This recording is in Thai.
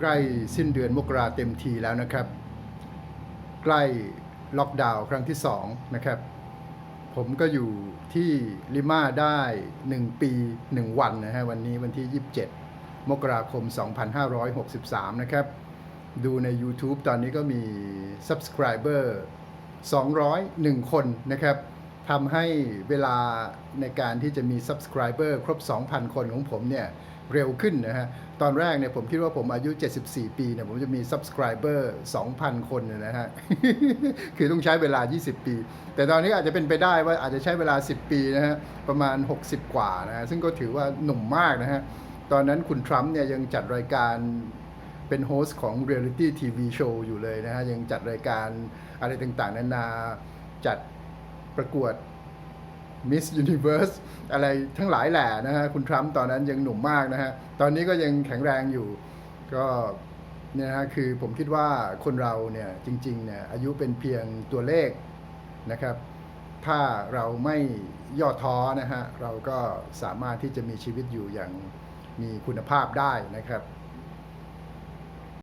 ใกล้สิ้นเดือนมกราเต็มทีแล้วนะครับ ใกล้ล็อกดาวน์ครั้งที่ 2 นะครับ ผมก็อยู่ที่ลิมาได้ 1 ปี 1 วันนะฮะวันนี้วันที่ 27 มกราคม 2563 นะครับ ดูใน YouTube ตอนนี้ก็มี Subscriber 201 คนนะครับทำให้เวลาในการที่จะมี Subscriber ครบ 2,000 คนของผมเนี่ย เร็วขึ้นนะฮะ ตอนแรกเนี่ยผมคิดว่าผมอายุ 74 ปีเนี่ยผมจะมี Subscriber 2,000 คนเนี่ยนะฮะ คือต้องใช้เวลา 20 ปี แต่ตอนนี้อาจจะเป็นไปได้ว่าอาจจะใช้เวลา 10 ปีนะฮะ ประมาณ 60 กว่านะฮะ ซึ่งก็ถือว่าหนุ่มมากนะฮะ ตอนนั้นคุณทรัมป์เนี่ยยังจัดรายการเป็นโฮสต์ของ Reality TV Show อยู่เลยนะฮะ ยังจัดรายการอะไรต่างๆ นานาจัดประกวด Miss Universe อะไรทั้งหลายแหล่นะฮะคุณทรัมป์ตอนนั้นยังหนุ่มมากนะฮะ ตอนนี้ก็ยังแข็งแรงอยู่ ก็เนี่ยฮะคือผมคิดว่าคนเราเนี่ยจริงๆเนี่ยอายุเป็นเพียงตัวเลขนะครับ ถ้าเราไม่ย่อท้อนะฮะ เราก็สามารถที่จะมีชีวิตอยู่อย่างมีคุณภาพได้นะครับ